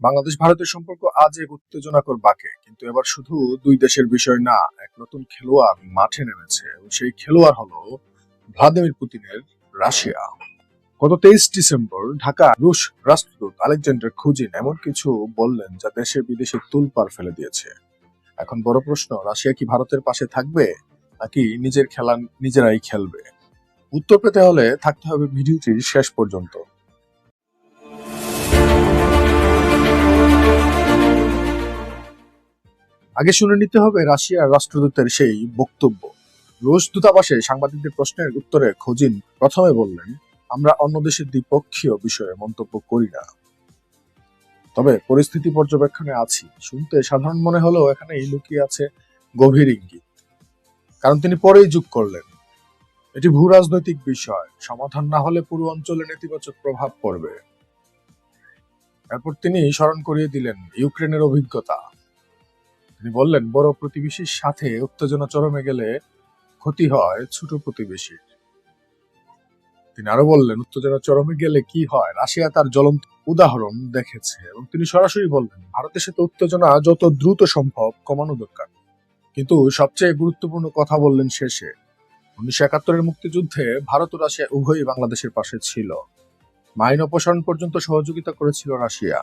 বাংলাদেশ ভারতের সম্পর্ক আজ এক উত্তেজনাকর বাকে, কিন্তু এবার শুধু দুই দেশের বিষয় না, এক নতুন খেলোয়াড় মাঠে নেমেছে, এবং সেই খেলোয়াড় হলো ভ্লাদিমির পুতিনের রাশিয়া। গত তেইশ ডিসেম্বর ঢাকা রুশ রাষ্ট্রদূত আলেকজান্ডার খুজিন এমন কিছু বললেন যা দেশে বিদেশে তুলপার ফেলে দিয়েছে। এখন বড় প্রশ্ন, রাশিয়া কি ভারতের পাশে থাকবে, নাকি নিজের খেলা, নিজেরাই খেলবে? উত্তর পেতে হলে থাকতে হবে ভিডিওটির শেষ পর্যন্ত। আগে শুনে নিতে হবে রাশিয়ার রাষ্ট্রদূতের সেই বক্তব্য। রুশ দূতাবাসে সাংবাদিকদের প্রশ্নের উত্তরে খোজিন প্রথমে বললেন, আমরা অন্য দেশের দ্বিপক্ষীয় বিষয়ে মন্তব্য করি না। তবে পরিস্থিতি পর্যবেক্ষণে আছি। শুনতে সাধারণ মনে হলেও এখানে লুকিয়ে আছে গভীর ইঙ্গিত। কারণ তিনি পরেই যোগ করলেন। এটি ভূ রাজনৈতিক বিষয়। সমাধান না হলে পুরো অঞ্চলে নেতিবাচক প্রভাব পড়বে। এরপর তিনি স্মরণ করিয়ে দিলেন ইউক্রেনের অভিজ্ঞতা। তিনি বললেন, বড় প্রতিবেশীর সাথে উত্তেজনা চরমে গেলে ক্ষতি হয় ছোট প্রতিবেশীর। তিনি আরও বললেন, উত্তেজনা চরমে গেলে কি হয়? রাশিয়া তার জ্বলন্ত উদাহরণ দেখেছে এবং তিনি সরাসরি বললেন ভারতের সাথে উত্তেজনা যত দ্রুত সম্ভব কমানো দরকার। কিন্তু সবচেয়ে গুরুত্বপূর্ণ কথা বললেন শেষে, উনিশশো একাত্তরের মুক্তিযুদ্ধে ভারত ও রাশিয়া উভয়ই বাংলাদেশের পাশে ছিল। মাইন অপসারণ পর্যন্ত সহযোগিতা করেছিল রাশিয়া।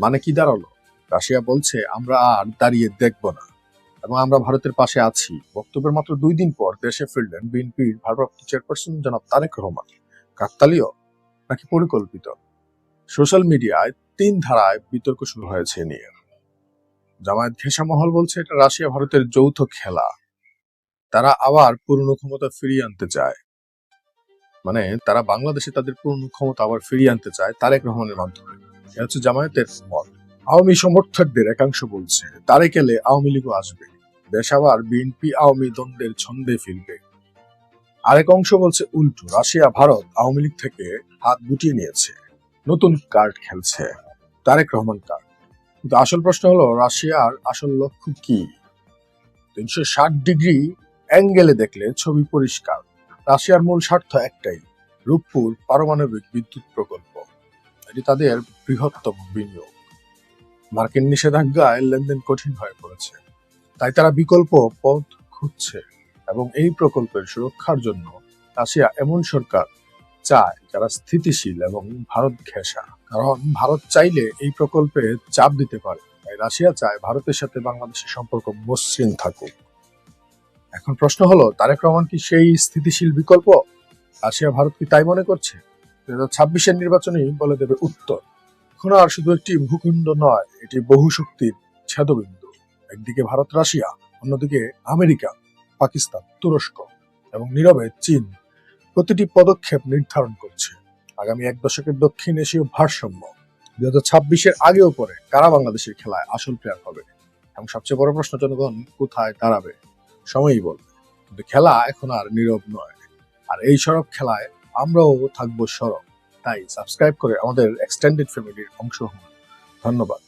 মানে কি দাঁড়াল? রাশিয়া বলছে, আমরা আর দাঁড়িয়ে দেখব না। এবং আমরা ভারতের পাশে আছি। বক্তব্যের মাত্র দুই দিন পর দেশে ফিরলেন বিএনপির ভারপ্রাপ্ত চেয়ারপারসন জনাব তারেক রহমান। কাকতালীয় নাকি পরিকল্পিত? সোশ্যাল মিডিয়ায় তিন ধারায় বিতর্ক শুরু হয়েছে নিয়ে। জামায়াত ঘেঁষা মহল বলছে, এটা রাশিয়া ভারতের যৌথ খেলা। তারা আবার পুরনো ক্ষমতা ফিরিয়ে আনতে চায়। মানে তারা বাংলাদেশে তাদের পুরনো ক্ষমতা আবার ফিরিয়ে আনতে চায় তারেক রহমানের মাধ্যমে। এটা হচ্ছে জামায়াতের মত। আওয়ামী সমর্থকদের একাংশ বলছে, তারেক এলে আওয়ামী লীগও আসবে। দেশ আবার বিএনপি আওয়ামী দ্বন্দ্বের ছন্দে ফিরবে। আরেক অংশ বলছে, উল্টো, রাশিয়া, ভারত আওয়ামী লীগ থেকে হাত গুটিয়ে নিয়েছে। নতুন কার্ড খেলছে। তারেক রহমান কার্ড কিন্তু আসল প্রশ্ন হলো, রাশিয়ার আসল লক্ষ্য কি? তিনশো ষাট ডিগ্রি অ্যাঙ্গেলে দেখলে ছবি পরিষ্কার। রাশিয়ার মূল স্বার্থ একটাই, রূপপুর পারমাণবিক বিদ্যুৎ প্রকল্প। এটি তাদের বৃহত্তম বিনিয়োগ। মার্কিন নিষেধাজ্ঞায় লেনদেন কঠিন হয়ে পড়েছে। তাই তারা বিকল্প পথ খুঁজছে এবং এই প্রকল্পের সুরক্ষার জন্য রাশিয়া এমন সরকার চায় যারা স্থিতিশীল এবং ভারত ঘেঁষা। কারণ ভারত চাইলে এই প্রকল্পে চাপ দিতে পারে, তাই রাশিয়া চায় ভারতের সাথে বাংলাদেশের সম্পর্ক মসৃণ থাকুক। এখন প্রশ্ন হলো, তারেক রহমান কি সেই স্থিতিশীল বিকল্প? রাশিয়া ভারত কি তাই মনে করছে? দু হাজার ছাব্বিশের নির্বাচনেই বলে দেবে উত্তর। এখন আর শুধু একটি ভূখণ্ড নয়, এটি বহু শক্তির ছেদবিন্দু। একদিকে ভারত, রাশিয়া, অন্যদিকে আমেরিকা, পাকিস্তান, তুরস্ক এবং নীরবে চীন প্রতিটি পদক্ষেপ নির্ধারণ করছে। আগামী এক দশকের দক্ষিণ এশীয় ভারসাম্য দু হাজার ছাব্বিশের আগেও পরে কারা বাংলাদেশের খেলায় আসল প্লেয়ার হবে? এবং সবচেয়ে বড় প্রশ্ন, জনগণ কোথায় দাঁড়াবে? সময়ই বলবে। কিন্তু খেলা এখন আর নীরব নয়। আর এই সরব খেলায় আমরাও থাকব সরব। তাই সাবস্ক্রাইব করে আমাদের এক্সটেন্ডেড ফ্যামিলির অংশ হন। ধন্যবাদ।